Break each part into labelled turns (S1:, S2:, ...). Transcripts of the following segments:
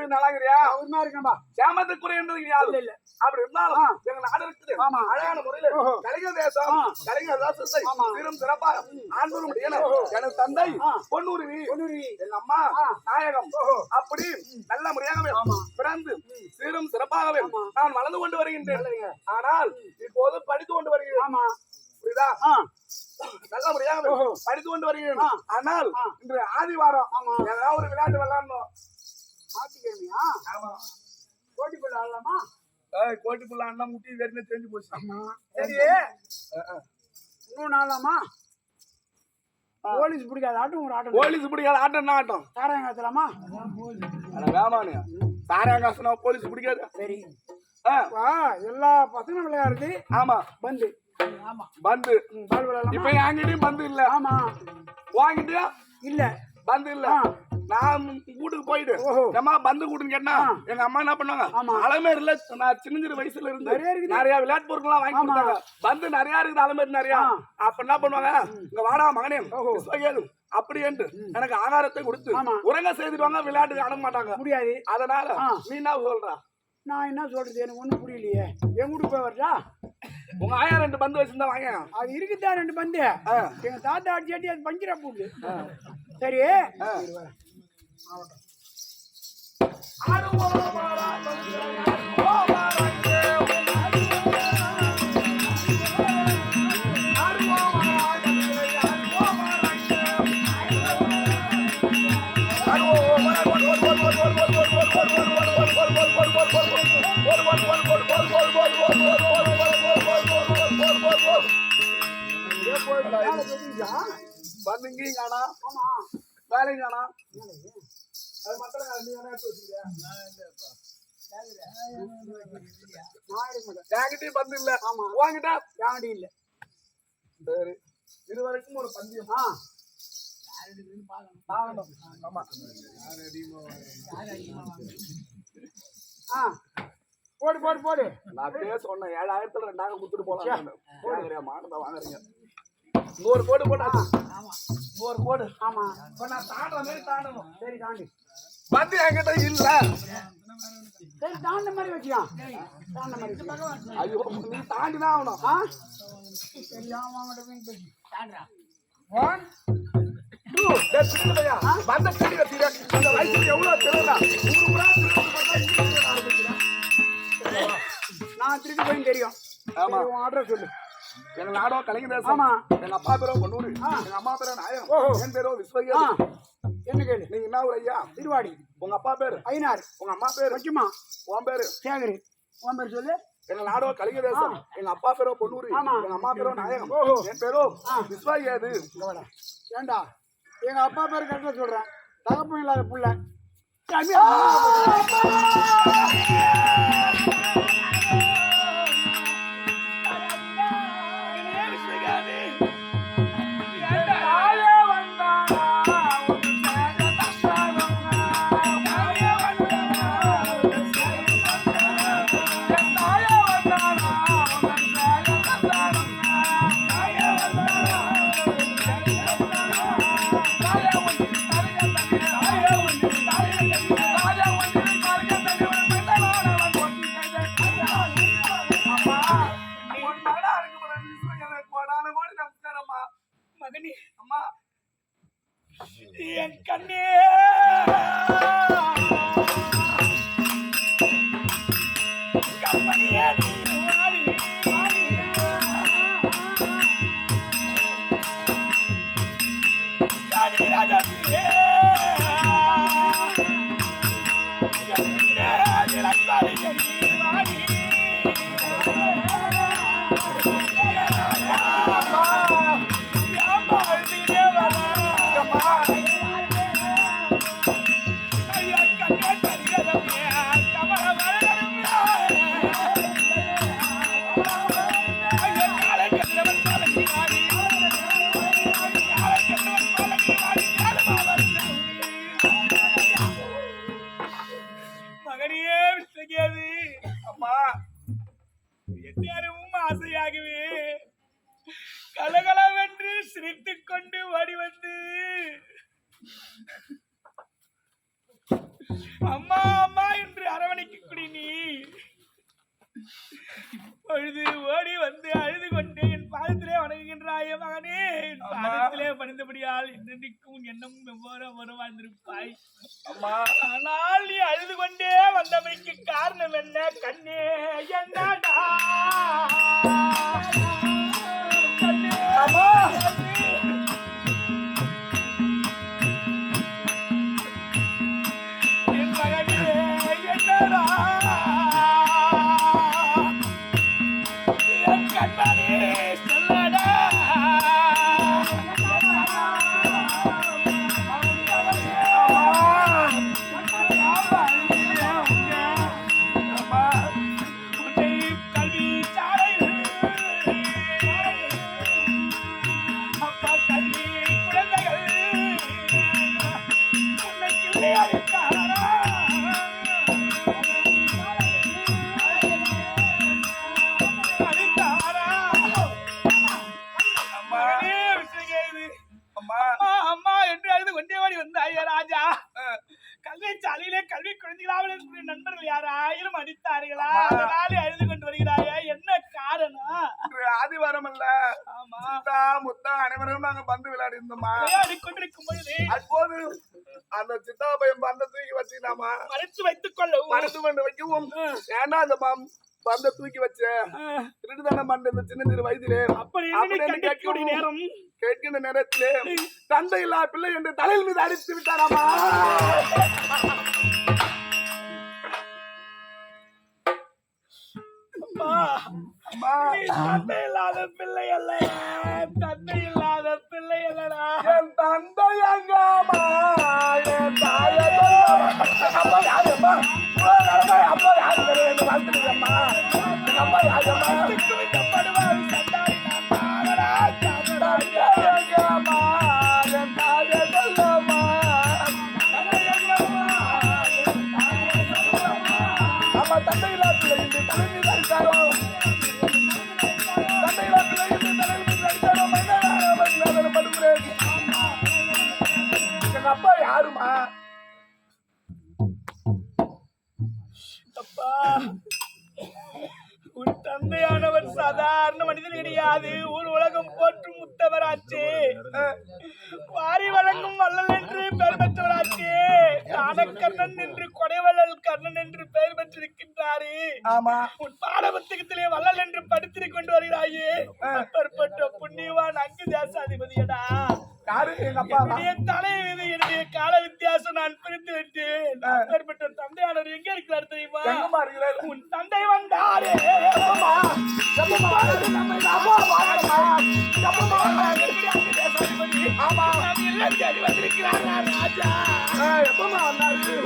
S1: எப்படி நல்லாங்கிறியா
S2: இல்ல
S1: அப்படி இருந்தாலும் எங்க நாடு இருக்குது
S2: ஆமா.
S1: அழகான முறையில
S2: ஓஹோ.
S1: கலிங்க தேசம்
S2: ஆ.
S1: கலிங்க தேசத்தை
S2: ஆமா.
S1: சீரும் சிறப்பா ஆண்டு முடியல
S2: ஓஹோ.
S1: எனது தந்தை
S2: ஆ.
S1: பொன்னுருவி
S2: பொன்னுருவி.
S1: எங்க அம்மா
S2: ஆ.
S1: நாயகம்
S2: ஓஹோ.
S1: அப்படி நல்ல முறையாகவே. பிறந்து சீரும் சிறப்பாகவே. நான் வளர்ந்து கொண்டு வருகின்றேன். ஆனால் இப்போது படித்து கொண்டு வருகிறேன்
S2: ஆமா
S1: புரியுதா
S2: ஆ
S1: நல்ல முறையாக
S2: ஓஹோ.
S1: படித்து கொண்டு வருகிறேன். ஆனால். இன்று ஆதிவாரம்
S2: ஆமா.
S1: ஏதாவது ஒரு விளையாட்டு விளையாடணும்
S2: ஞாயிற்றுக்கிழமையா
S1: ஆமா.
S2: போட ஆடலாமா?
S1: ஏய், கோட்டிக்குள்ள அண்ணா முட்டி வேறு தெரிஞ்சு போச்சு.
S2: சரி. இன்னும் நாளாமா போலீஸ் பிடிக்காத ஆட்டம் ஒரு ஆட்டம்.
S1: போலீஸ் பிடிக்காத ஆட்டம் என்ன ஆட்டம்?
S2: தாராங்க ஆத்தலாமா
S1: அட வேமானு. சாராங்காசனா போலீஸ் பிடிக்காது.
S2: சரி. எல்லா பசங்களும் விளையாடுறது
S1: ஆமா.
S2: பந்து. ஆமா.
S1: பந்து. இப்ப என்கிட்டயும் பந்து இல்ல.
S2: ஆமா.
S1: வாங்கிட்டியா?
S2: இல்ல.
S1: பந்து இல்ல.
S2: ஆ.
S1: நான் வீட்டுக்கு போயிட்டு. அம்மா பந்து கூட்டுன்னு கேட்டா. எங்க அம்மா என்ன பண்ணாங்க
S2: ஆமா.
S1: அலமேரில நான் சின்ன வயசுல இருந்து
S2: நிறைய
S1: விளையாட்டு பொருட்கள் வாங்கி. கொடுத்தாங்க. பந்து நிறைய இருக்குது அலமேரி நிறைய. அப்ப என்ன பண்ணுவாங்க? இங்க வாடா மகனே அப்படி என்று எனக்கு ஆகாரத்தை கொடுத்து. உறங்க செய்திருவாங்க விளையாட்டுக்கு அனுப்ப மாட்டாங்க.
S2: முடியாது.
S1: அதனால. நீ என்ன சொல்ற?
S2: நான் என்ன சொல்றது? எனக்கு ஒண்ணும் புரியலையே. என் வீட்டுக்கு போய் வரட்டா
S1: உங்க ஆயா ரெண்டு பந்து வச்சிருந்தா வாங்க.
S2: அது இருக்குதா ரெண்டு பந்து. எங்க தாத்தா அடிச்சு அடி அது பஞ்சிரா போகுது சரி.
S1: ஆ.
S2: இரு வரேன். வேலை தெரியுதா?
S1: அது மட்டும் நீ என்ன எடுத்து வச்சுக்கிறியா?
S2: நான் மாட்டேன்
S1: என்கிட்டயும் பந்து இல்ல.
S2: ஆமா.
S1: வாங்கிட்டா?
S2: யாண்டி இல்ல.
S1: சரி. இது வரைக்கும் ஒரு பந்தயம்.
S2: ஆ.
S1: ஆமா.
S2: போடு போடு போடு.
S1: நான் அப்படியே சொன்னேன். ஏழாயிரத்துல ரெண்டாயிரம் கொடுத்துட்டு போலாம். போடுறியா மாட்டை வாங்குறீங்க. ஒரு கோடு போட்டா இங்க ஒரு கோடு
S2: ஆமா.
S1: இப்ப நான் தாண்டுற மாதிரி தாண்டணும்.
S2: சரி தாண்டி.
S1: பந்து என்கிட்ட இல்ல.
S2: சரி தாண்ட மாதிரி வச்சுக்கலாம். தாண்ட மாதிரி.
S1: ஐயோ நீ தாண்டிதான் ஆகணும்.
S2: ஆ? சரி போய் பேசி தாண்டுறா
S1: ஒன் டூ பையா பந்த கட்டி வச்சுக்க அந்த வயசுல எவ்வளவு தெரியல
S2: நான் திருப்பி போய் தெரியும்.
S1: ஆமா.
S2: அட்ரஸ் சொல்லு.
S1: எங்க நாடோ கலைஞர்
S2: ஆமா.
S1: எங்க அப்பா பேரோ
S2: ஆ.
S1: எங்க அம்மா பேரோ நாயகம். என் பேரோ
S2: ஆ.
S1: விஸ்வகேது
S2: என்ன கேளு?
S1: நீங்க என்ன ஒரு ஐயா?
S2: திருவாடி.
S1: உங்க அப்பா பேரு?
S2: ஐநாறு
S1: உங்க அம்மா பேரு?
S2: வைக்குமா?
S1: உன் பேரு?
S2: சேகரி. உன் பேர் சொல்லு.
S1: எங்க நாடோ கலிங்க தேசம் எங்க அப்பா பேரோ பொன்னூரு. எங்க அம்மா பேரோ நாயகம். என் பேரோ
S2: வாடா. ஏண்டா? எங்க அப்பா பேர் கரெக்டா சொல்றேன். தகப்பன் இல்லாத புள்ள. என் அம்மா
S1: அம்மா
S3: என்று அரவணைக்கக்கூடிய நீ. பொழுது ஓடி வந்து அழுது கொண்டு என் பாதத்திலே வணங்குகின்றாய மகனே. என் பாதத்திலே பணிந்தபடியால் என்றென்றைக்கும் எண்ணம் எவ்வாறு வர வாழ்ந்திருப்பாய்
S1: அம்மா.
S3: ஆனால் நீ அழுது கொண்டே வந்தமைக்கு காரணம் என்ன? கண்ணே என்னடா ஆமா.
S1: முத்தா அனைவரும் நாங்க பந்து விளையாடி இருந்தோமா
S3: கொண்டிருக்கும் பொழுது
S1: அப்போது அந்த சித்தா பையன் பந்த தூக்கி வச்சுக்கிட்டாமா
S3: மறைத்து வைத்துக் கொள்ளவும்.
S1: மனசு கொண்டு வைக்கவும். ஏன்னா அந்த பம் பந்த தூக்கி வச்ச? பண்ண இந்த சின்ன சிறு வயதிலே. அப்படின்னு
S3: கண்டிக்கக்கூடிய
S1: கேட்கவும்.
S3: நேரம்.
S1: கேட்கின்ற நேரத்திலே தந்தை இல்லா பிள்ளை என்று தலையில் மீது அடித்து விட்டாராமா? அம்மா
S3: தந்தை இல்லாத பிள்ளை அல்ல. தந்தை இல்லாத பிள்ளை அல்லடா.
S1: என் தந்தை எங்கம்மா என் தாயை சொல்லம்மா. அம்மா அம்மா? யாரு? அம்மா ஆமா
S3: உன் பாட புத்தகத்திலே வள்ளல் என்று படித்திருக் கொண்டு வருகிறாயே. அப்பற்பட்ட புண்ணியவான் அங்கு தேசாதிபதியடா என்னுடைய கால வித்தியாசம் நான் பிரித்து விட்டேன். அப்பேற்பட்ட தந்தையானவர் எங்க இருக்கிறார் தெரியுமா? உன் தந்தை வந்தாரே. வந்திருக்கிறாரா ராஜா?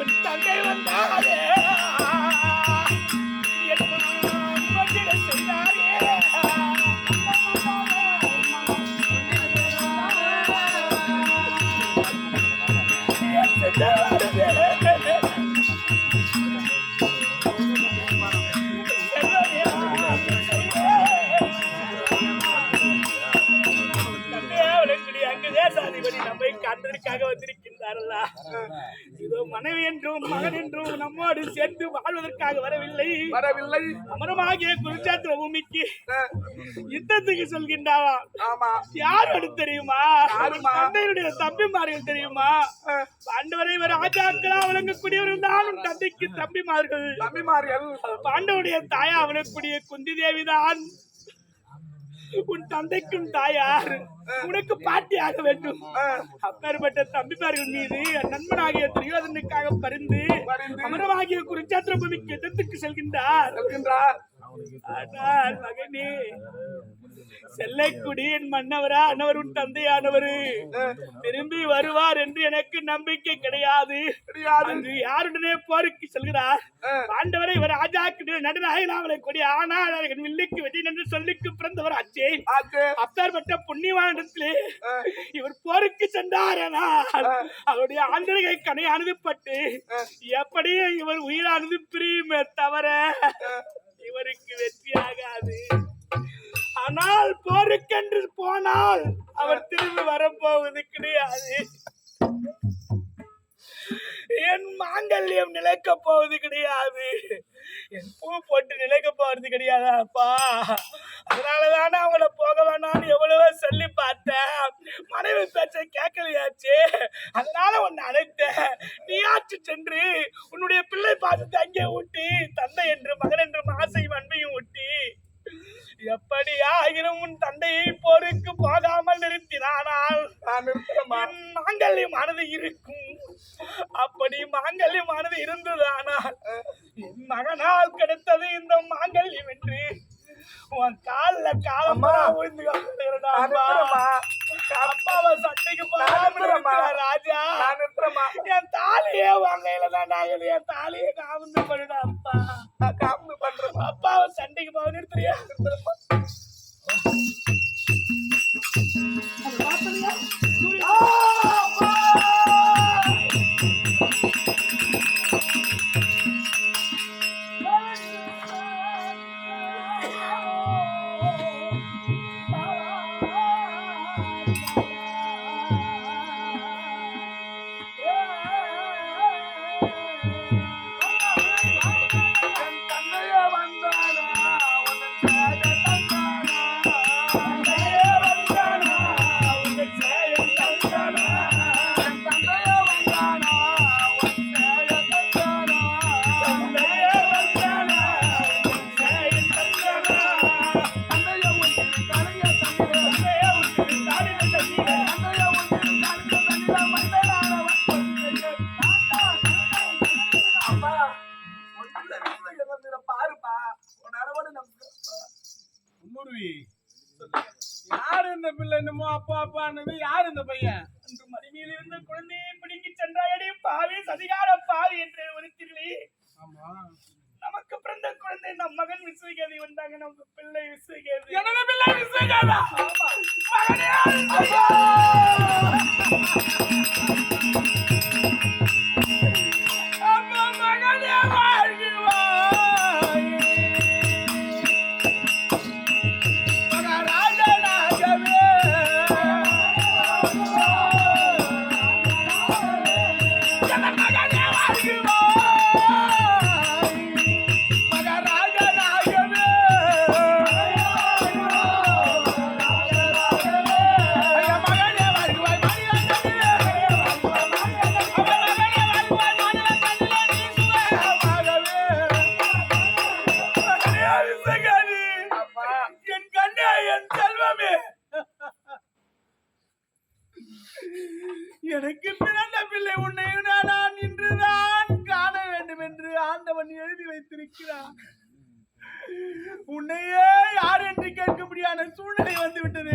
S3: உன் தந்தை வந்தாரே. வாழ்வதற்காக வரவில்லை.
S1: வரவில்லை.
S3: அமரமாகிய குருச்சாத்திர பூமிக்கு யுத்தத்துக்கு சொல்கின்றாவா
S1: ஆமா.
S3: யாரோடு தெரியுமா? தந்தையுடைய தம்பிமார்கள் தெரியுமா? பாண்டவரை இவர் ராஜாக்களா வழங்கக்கூடியவர்கள் தான் தந்தைக்கு தம்பிமார்கள்.
S1: தம்பிமார்கள்.
S3: பாண்டவருடைய தாயா அவனக்கூடிய குந்தி தேவிதான் உன் தந்தைக்கும் தாயார். உனக்கு பாட்டியாக வேண்டும். அப்பேற்பட்ட தம்பிமார்கள் மீது நண்பனாகிய துரியோதனுக்காக பரிந்து. அமரமாகிய குருச்சாத்திர பூமிக்கு எதிர்த்துக்கு செல்கின்றார். ஆனால் மகனே செல்லக்குடி என் மன்னவரா அன்னவர் உன் தந்தையானவரு. திரும்பி வருவார் என்று எனக்கு நம்பிக்கை கிடையாது. அங்கு யாருடனே போருக்கு செல்கிறார்? பாண்டவரை இவர் ராஜாக்கு நடுநாயகனாவலை கொடி. ஆனால் அவர்கள் வில்லுக்கு வெற்றி என்று சொல்லிக்கு பிறந்தவர் ஆச்சே.
S1: ஆச்சு.
S3: அப்பேற்பட்ட புண்ணியவானிடத்திலே இவர் போருக்கு சென்றார் அவருடைய ஆண்டகை கனையானது பட்டு எப்படி இவர் உயிரானது பிரியுமே தவிர இவருக்கு வெற்றியாகாது ஆனால் போருக்கென்று போனால் அவர் திரும்பி வரப்போவது கிடையாது. என் மாங்கல்யம் நிலைக்க போவது கிடையாது. என் பூ போட்டு நிலைக்க போறது கிடையாது. அப்பா அதனாலதானே அவங்கள போக வேணாம்னு எவ்வளவோ சொல்லி பார்த்தேன். மனைவி பேச்ச கேட்கலையாச்சு. அதனால உன்னை அழைத்தேன். நீயாச்சு சென்று உன்னுடைய பிள்ளை பாசத்தை அங்கே ஊட்டி தந்தை என்று மகன் என்று ஆசையும் அன்பையும் ஊட்டி எப்படி ஆகிலும் உன் தந்தையை போருக்கு போகாமல் நிறுத்தினானால்? மாங்கல்யமானது இருக்கும். அப்படி மாங்கல்யமானது இருந்ததானால் என் மகனால் கிடைத்தது இந்த மாங்கல்யம் என்று உன் கால்ல காலமா விழுந்து அப்பாவை சண்டைக்கு. இருக்கிற ராஜா. என் தாலியே வாங்கையில தான் நாங்கள் என் தாலியே காவந்து பண்ணுடா அப்பா அப்பாவை சண்டைக்கு போக நிறுத்துறியா
S4: என்னமோ அப்பா அப்பான்னு யாரு இந்த பையன்?
S3: அன்று மடிமையில் இருந்த குழந்தையை பிடுங்கி சென்றாயடி பாவி சதிகார பாவி என்று ஒருத்தீர்களே
S4: ஆமா.
S3: நமக்கு பிறந்த குழந்தை நம் மகன் விசுவகேதி வந்தாங்க நமக்கு பிள்ளை விசுவகேதி.
S4: எனது பிள்ளை விசுவாசா?
S3: மகனே
S4: முடியாத சூழ்நிலை வந்து விட்டது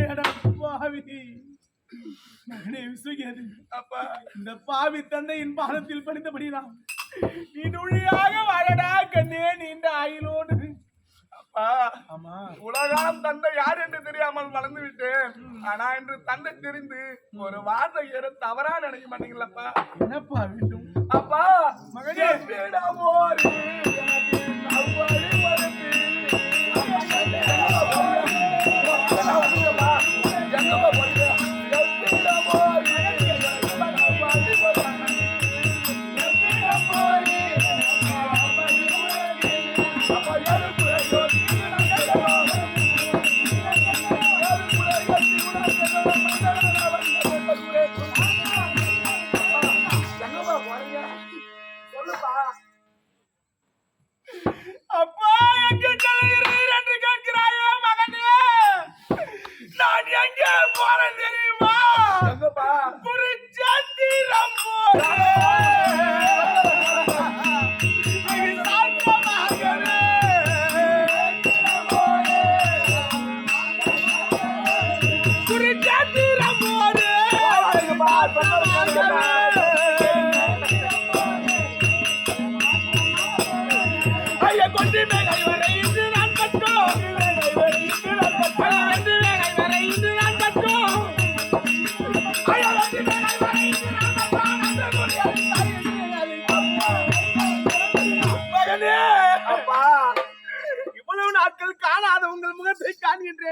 S4: பாவி. மகனே விசுகியது. அப்பா இந்த பாவி தந்தையின் பாதத்தில் படித்தபடிதான் நீ நுழியாக வாழடா கண்ணே நீண்ட ஆயுளோடு.
S1: அப்பா
S4: ஆமா.
S1: உலகாம் தந்தை யார் என்று தெரியாமல் வளர்ந்து விட்டேன் ஆனா இன்று தந்தை தெரிந்து ஒரு வார்த்தை ஏற தவறா நினைக்க மாட்டீங்களப்பா
S4: என்னப்பா வேண்டும்?
S1: அப்பா
S4: மகனே.
S1: எவ்விடமோரு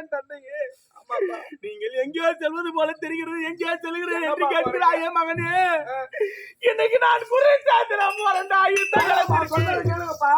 S3: தந்தையே? நீங்கள் எங்கேயோ செல்வது போல தெரிகிறது எங்கேயோ செல்கிறேன் என்று கேட்கிறாயே மகனே. இன்னைக்கு நான் குறை சாத்திரம் போறேன்டா
S1: கேளுங்கப்பா.